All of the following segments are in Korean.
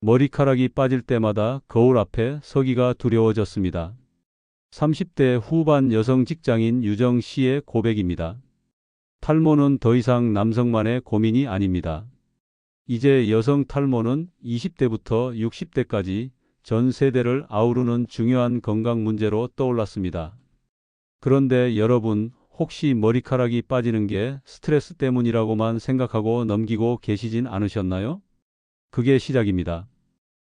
머리카락이 빠질 때마다 거울 앞에 서기가 두려워졌습니다. 30대 후반 여성 직장인 유정 씨의 고백입니다. 탈모는 더 이상 남성만의 고민이 아닙니다. 이제 여성 탈모는 20대부터 60대까지 전 세대를 아우르는 중요한 건강 문제로 떠올랐습니다. 그런데 여러분, 혹시 머리카락이 빠지는 게 스트레스 때문이라고만 생각하고 넘기고 계시진 않으셨나요? 그게 시작입니다.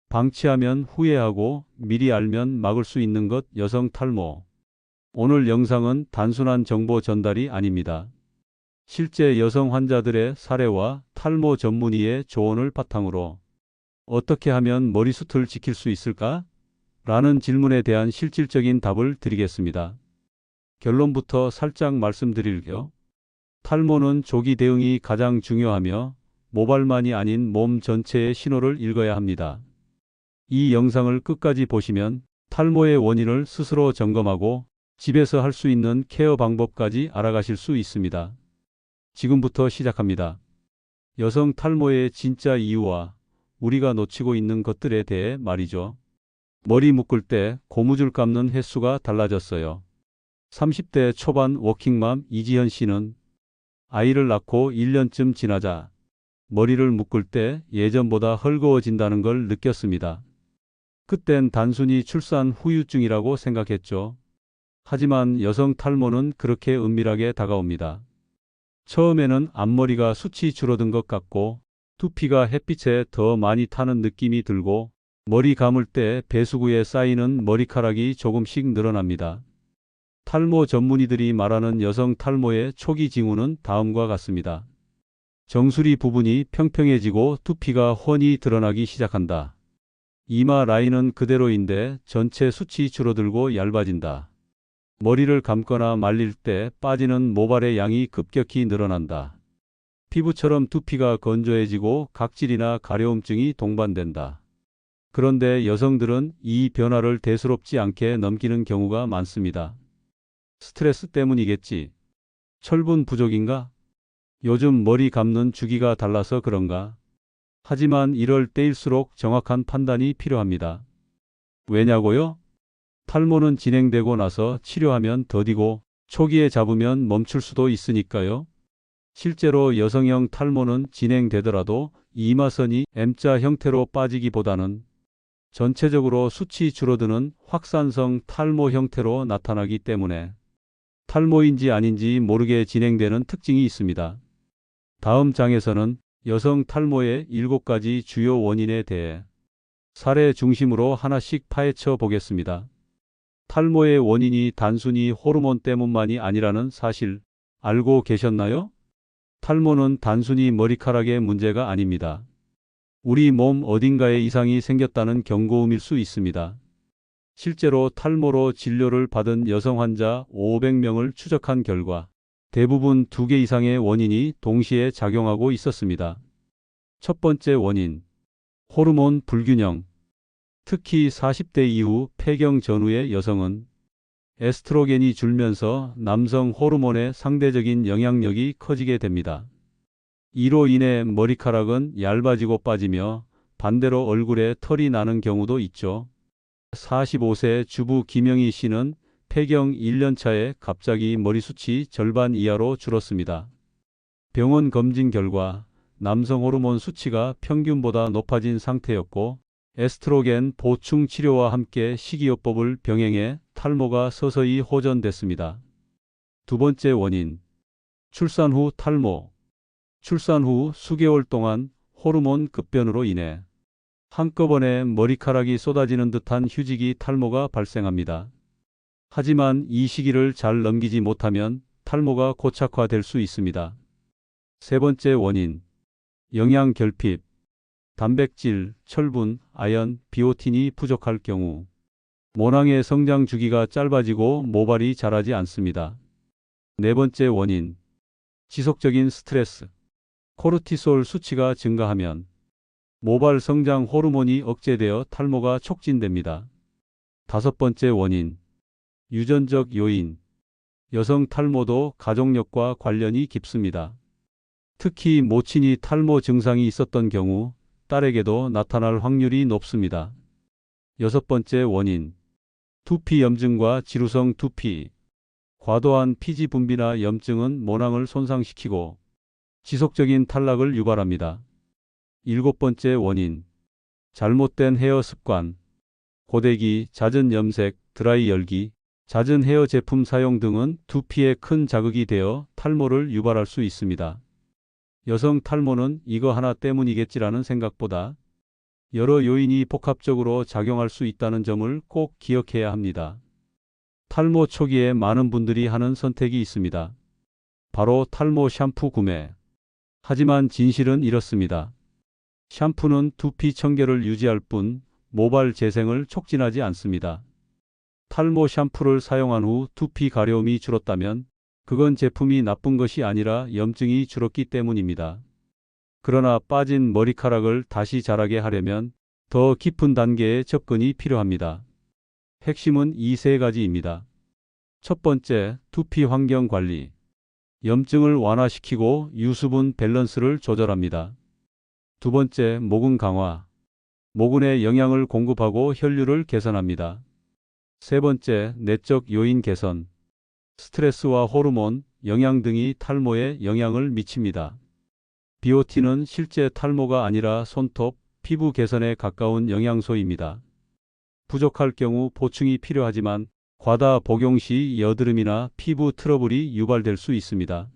방치하면 후회하고 미리 알면 막을 수 있는 것 여성 탈모. 오늘 영상은 단순한 정보 전달이 아닙니다. 실제 여성 환자들의 사례와 탈모 전문의의 조언을 바탕으로 어떻게 하면 머리숱을 지킬 수 있을까? 라는 질문에 대한 실질적인 답을 드리겠습니다. 결론부터 살짝 말씀드릴게요. 탈모는 조기 대응이 가장 중요하며 모발만이 아닌 몸 전체의 신호를 읽어야 합니다. 이 영상을 끝까지 보시면 탈모의 원인을 스스로 점검하고 집에서 할 수 있는 케어 방법까지 알아가실 수 있습니다. 지금부터 시작합니다. 여성 탈모의 진짜 이유와 우리가 놓치고 있는 것들에 대해 말이죠. 머리 묶을 때 고무줄 감는 횟수가 달라졌어요. 30대 초반 워킹맘 이지현 씨는 아이를 낳고 1년쯤 지나자 머리를 묶을 때 예전보다 헐거워진다는 걸 느꼈습니다. 그땐 단순히 출산 후유증이라고 생각했죠. 하지만 여성 탈모는 그렇게 은밀하게 다가옵니다. 처음에는 앞머리가 숱이 줄어든 것 같고 두피가 햇빛에 더 많이 타는 느낌이 들고 머리 감을 때 배수구에 쌓이는 머리카락이 조금씩 늘어납니다. 탈모 전문의들이 말하는 여성 탈모의 초기 징후는 다음과 같습니다. 정수리 부분이 평평해지고 두피가 훤히 드러나기 시작한다. 이마 라인은 그대로인데 전체 숱이 줄어들고 얇아진다. 머리를 감거나 말릴 때 빠지는 모발의 양이 급격히 늘어난다. 피부처럼 두피가 건조해지고 각질이나 가려움증이 동반된다. 그런데 여성들은 이 변화를 대수롭지 않게 넘기는 경우가 많습니다. 스트레스 때문이겠지. 철분 부족인가? 요즘 머리 감는 주기가 달라서 그런가? 하지만 이럴 때일수록 정확한 판단이 필요합니다. 왜냐고요? 탈모는 진행되고 나서 치료하면 더디고 초기에 잡으면 멈출 수도 있으니까요. 실제로 여성형 탈모는 진행되더라도 이마선이 M자 형태로 빠지기보다는 전체적으로 숱이 줄어드는 확산성 탈모 형태로 나타나기 때문에 탈모인지 아닌지 모르게 진행되는 특징이 있습니다. 다음 장에서는 여성 탈모의 7가지 주요 원인에 대해 사례 중심으로 하나씩 파헤쳐 보겠습니다. 탈모의 원인이 단순히 호르몬 때문만이 아니라는 사실 알고 계셨나요? 탈모는 단순히 머리카락의 문제가 아닙니다. 우리 몸 어딘가에 이상이 생겼다는 경고음일 수 있습니다. 실제로 탈모로 진료를 받은 여성 환자 500명을 추적한 결과 대부분 두 개 이상의 원인이 동시에 작용하고 있었습니다. 첫 번째 원인, 호르몬 불균형. 특히 40대 이후 폐경 전후의 여성은 에스트로겐이 줄면서 남성 호르몬의 상대적인 영향력이 커지게 됩니다. 이로 인해 머리카락은 얇아지고 빠지며 반대로 얼굴에 털이 나는 경우도 있죠. 45세 주부 김영희 씨는 폐경 1년 차에 갑자기 머리숱이 절반 이하로 줄었습니다. 병원 검진 결과 남성 호르몬 수치가 평균보다 높아진 상태였고 에스트로겐 보충 치료와 함께 식이요법을 병행해 탈모가 서서히 호전됐습니다. 두 번째 원인. 출산 후 탈모. 출산 후 수개월 동안 호르몬 급변으로 인해 한꺼번에 머리카락이 쏟아지는 듯한 휴지기 탈모가 발생합니다. 하지만 이 시기를 잘 넘기지 못하면 탈모가 고착화될 수 있습니다. 세 번째 원인. 영양 결핍. 단백질, 철분, 아연, 비오틴이 부족할 경우 모낭의 성장 주기가 짧아지고 모발이 자라지 않습니다. 네 번째 원인. 지속적인 스트레스. 코르티솔 수치가 증가하면 모발 성장 호르몬이 억제되어 탈모가 촉진됩니다. 다섯 번째 원인. 유전적 요인. 여성 탈모도 가족력과 관련이 깊습니다. 특히 모친이 탈모 증상이 있었던 경우 딸에게도 나타날 확률이 높습니다. 여섯 번째 원인. 두피 염증과 지루성 두피. 과도한 피지 분비나 염증은 모낭을 손상시키고 지속적인 탈락을 유발합니다. 일곱 번째 원인. 잘못된 헤어 습관. 고데기, 잦은 염색, 드라이 열기, 잦은 헤어 제품 사용 등은 두피에 큰 자극이 되어 탈모를 유발할 수 있습니다. 여성 탈모는 이거 하나 때문이겠지라는 생각보다 여러 요인이 복합적으로 작용할 수 있다는 점을 꼭 기억해야 합니다. 탈모 초기에 많은 분들이 하는 선택이 있습니다. 바로 탈모 샴푸 구매. 하지만 진실은 이렇습니다. 샴푸는 두피 청결을 유지할 뿐 모발 재생을 촉진하지 않습니다. 탈모 샴푸를 사용한 후 두피 가려움이 줄었다면 그건 제품이 나쁜 것이 아니라 염증이 줄었기 때문입니다. 그러나 빠진 머리카락을 다시 자라게 하려면 더 깊은 단계의 접근이 필요합니다. 핵심은 이 세 가지입니다. 첫 번째, 두피 환경 관리. 염증을 완화시키고 유수분 밸런스를 조절합니다. 두 번째, 모근 강화. 모근에 영양을 공급하고 혈류를 개선합니다. 세 번째, 내적 요인 개선. 스트레스와 호르몬, 영양 등이 탈모에 영향을 미칩니다. 비오틴은 실제 탈모가 아니라 손톱, 피부 개선에 가까운 영양소입니다. 부족할 경우 보충이 필요하지만 과다 복용 시 여드름이나 피부 트러블이 유발될 수 있습니다.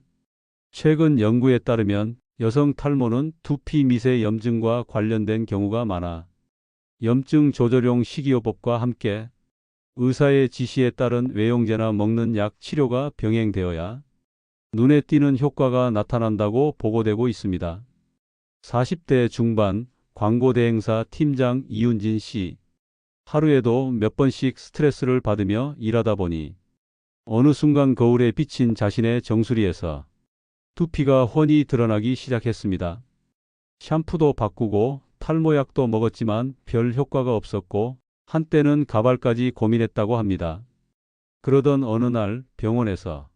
최근 연구에 따르면 여성 탈모는 두피 미세 염증과 관련된 경우가 많아 염증 조절용 식이요법과 함께 의사의 지시에 따른 외용제나 먹는 약 치료가 병행되어야 눈에 띄는 효과가 나타난다고 보고되고 있습니다. 40대 중반 광고 대행사 팀장 이윤진 씨. 하루에도 몇 번씩 스트레스를 받으며 일하다 보니 어느 순간 거울에 비친 자신의 정수리에서 두피가 훤히 드러나기 시작했습니다. 샴푸도 바꾸고 탈모약도 먹었지만 별 효과가 없었고 한때는 가발까지 고민했다고 합니다. 그러던 어느 날 병원에서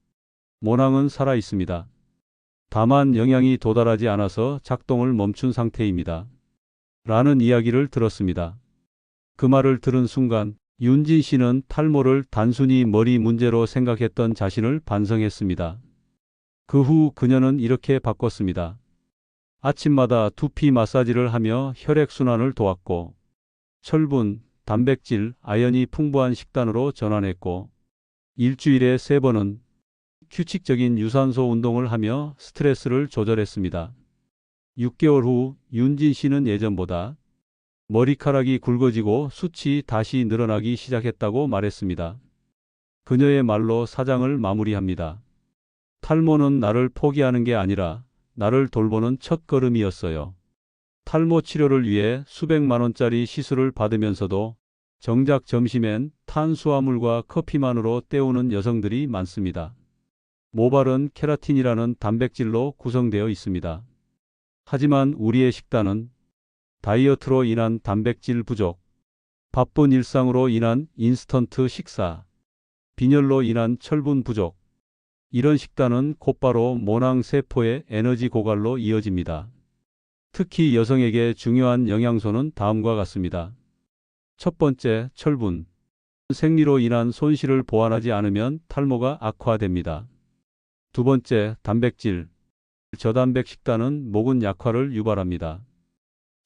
모낭은 살아 있습니다. 다만 영양이 도달하지 않아서 작동을 멈춘 상태입니다. 라는 이야기를 들었습니다. 그 말을 들은 순간 윤진 씨는 탈모를 단순히 머리 문제로 생각했던 자신을 반성했습니다. 그 후 그녀는 이렇게 바꿨습니다. 아침마다 두피 마사지를 하며 혈액순환을 도왔고 철분, 단백질, 아연이 풍부한 식단으로 전환했고 일주일에 세 번은 규칙적인 유산소 운동을 하며 스트레스를 조절했습니다. 6개월 후 윤진 씨는 예전보다 머리카락이 굵어지고 숱이 다시 늘어나기 시작했다고 말했습니다. 그녀의 말로 사장을 마무리합니다. 탈모는 나를 포기하는 게 아니라 나를 돌보는 첫 걸음이었어요. 탈모 치료를 위해 수백만 원짜리 시술을 받으면서도 정작 점심엔 탄수화물과 커피만으로 때우는 여성들이 많습니다. 모발은 케라틴이라는 단백질로 구성되어 있습니다. 하지만 우리의 식단은 다이어트로 인한 단백질 부족, 바쁜 일상으로 인한 인스턴트 식사, 빈혈로 인한 철분 부족, 이런 식단은 곧바로 모낭 세포의 에너지 고갈로 이어집니다. 특히 여성에게 중요한 영양소는 다음과 같습니다. 첫 번째, 철분. 생리로 인한 손실을 보완하지 않으면 탈모가 악화됩니다. 두 번째, 단백질. 저단백 식단은 모근 약화를 유발합니다.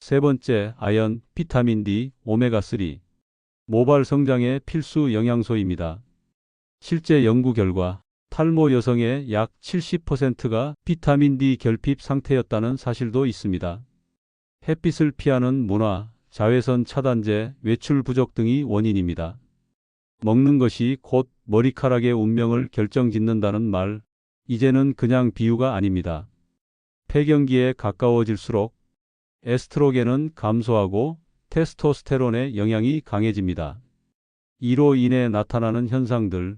세 번째, 아연, 비타민 D, 오메가3. 모발 성장의 필수 영양소입니다. 실제 연구 결과 탈모 여성의 약 70%가 비타민 D 결핍 상태였다는 사실도 있습니다. 햇빛을 피하는 문화, 자외선 차단제, 외출 부족 등이 원인입니다. 먹는 것이 곧 머리카락의 운명을 결정짓는다는 말, 이제는 그냥 비유가 아닙니다. 폐경기에 가까워질수록 에스트로겐은 감소하고 테스토스테론의 영향이 강해집니다. 이로 인해 나타나는 현상들,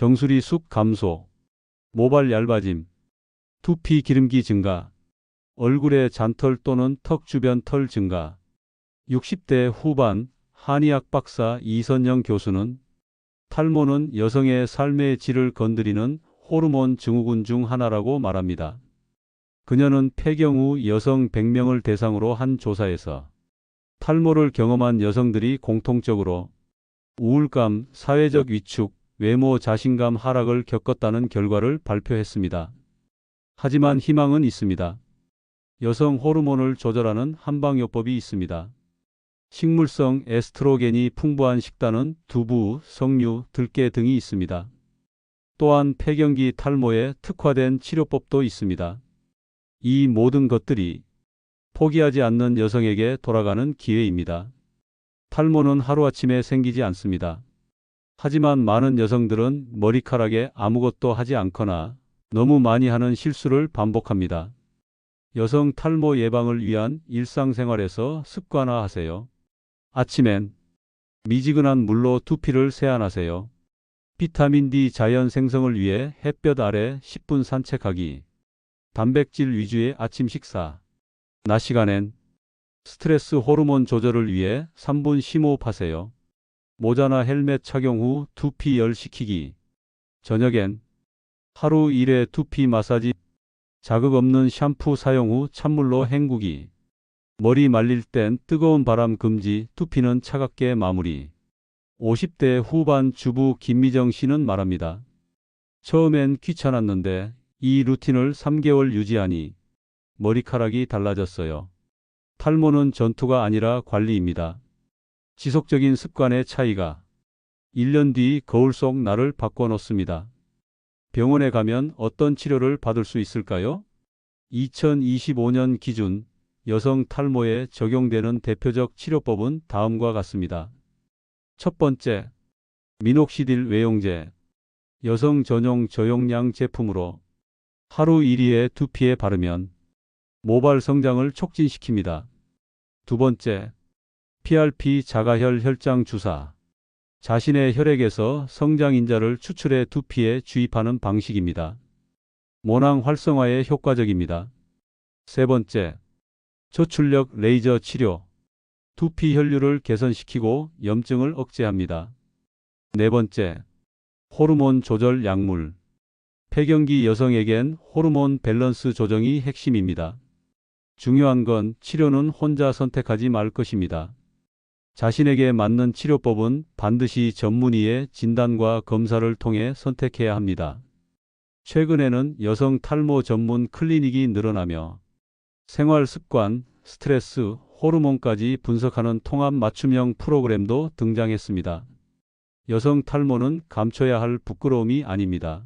정수리 숲 감소, 모발 얇아짐, 두피 기름기 증가, 얼굴의 잔털 또는 턱 주변 털 증가. 60대 후반 한의학 박사 이선영 교수는 탈모는 여성의 삶의 질을 건드리는 호르몬 증후군 중 하나라고 말합니다. 그녀는 폐경 후 여성 100명을 대상으로 한 조사에서 탈모를 경험한 여성들이 공통적으로 우울감, 사회적 위축, 외모 자신감 하락을 겪었다는 결과를 발표했습니다. 하지만 희망은 있습니다. 여성 호르몬을 조절하는 한방요법이 있습니다. 식물성 에스트로겐이 풍부한 식단은 두부, 석류, 들깨 등이 있습니다. 또한 폐경기 탈모에 특화된 치료법도 있습니다. 이 모든 것들이 포기하지 않는 여성에게 돌아가는 기회입니다. 탈모는 하루아침에 생기지 않습니다. 하지만 많은 여성들은 머리카락에 아무것도 하지 않거나 너무 많이 하는 실수를 반복합니다. 여성 탈모 예방을 위한 일상생활에서 습관화하세요. 아침엔 미지근한 물로 두피를 세안하세요. 비타민 D 자연 생성을 위해 햇볕 아래 10분 산책하기. 단백질 위주의 아침 식사. 낮 시간엔 스트레스 호르몬 조절을 위해 3분 심호흡하세요. 모자나 헬멧 착용 후 두피 열시키기. 저녁엔 하루 1회 두피 마사지. 자극 없는 샴푸 사용 후 찬물로 헹구기. 머리 말릴 땐 뜨거운 바람 금지, 두피는 차갑게 마무리. 50대 후반 주부 김미정 씨는 말합니다. 처음엔 귀찮았는데 이 루틴을 3개월 유지하니 머리카락이 달라졌어요. 탈모는 전투가 아니라 관리입니다. 지속적인 습관의 차이가 1년 뒤 거울 속 나를 바꿔놓습니다. 병원에 가면 어떤 치료를 받을 수 있을까요? 2025년 기준 여성 탈모에 적용되는 대표적 치료법은 다음과 같습니다. 첫 번째, 미녹시딜 외용제. 여성 전용 저용량 제품으로 하루 1위에 두피에 바르면 모발 성장을 촉진시킵니다. 두 번째, PRP 자가혈 혈장 주사. 자신의 혈액에서 성장인자를 추출해 두피에 주입하는 방식입니다. 모낭 활성화에 효과적입니다. 세 번째, 저출력 레이저 치료. 두피 혈류를 개선시키고 염증을 억제합니다. 네 번째, 호르몬 조절 약물. 폐경기 여성에겐 호르몬 밸런스 조정이 핵심입니다. 중요한 건 치료는 혼자 선택하지 말 것입니다. 자신에게 맞는 치료법은 반드시 전문의의 진단과 검사를 통해 선택해야 합니다. 최근에는 여성 탈모 전문 클리닉이 늘어나며 생활 습관, 스트레스, 호르몬까지 분석하는 통합 맞춤형 프로그램도 등장했습니다. 여성 탈모는 감춰야 할 부끄러움이 아닙니다.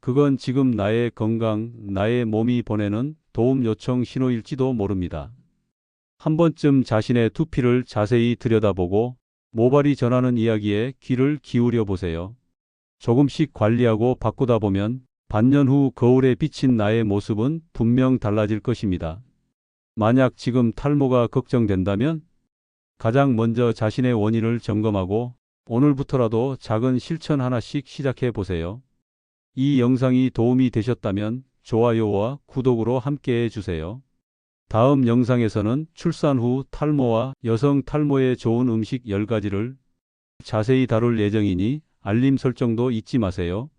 그건 지금 나의 건강, 나의 몸이 보내는 도움 요청 신호일지도 모릅니다. 한 번쯤 자신의 두피를 자세히 들여다보고 모발이 전하는 이야기에 귀를 기울여 보세요. 조금씩 관리하고 바꾸다 보면 반년 후 거울에 비친 나의 모습은 분명 달라질 것입니다. 만약 지금 탈모가 걱정된다면 가장 먼저 자신의 원인을 점검하고 오늘부터라도 작은 실천 하나씩 시작해 보세요. 이 영상이 도움이 되셨다면 좋아요와 구독으로 함께 해 주세요. 다음 영상에서는 출산 후 탈모와 여성 탈모에 좋은 음식 10가지를 자세히 다룰 예정이니 알림 설정도 잊지 마세요.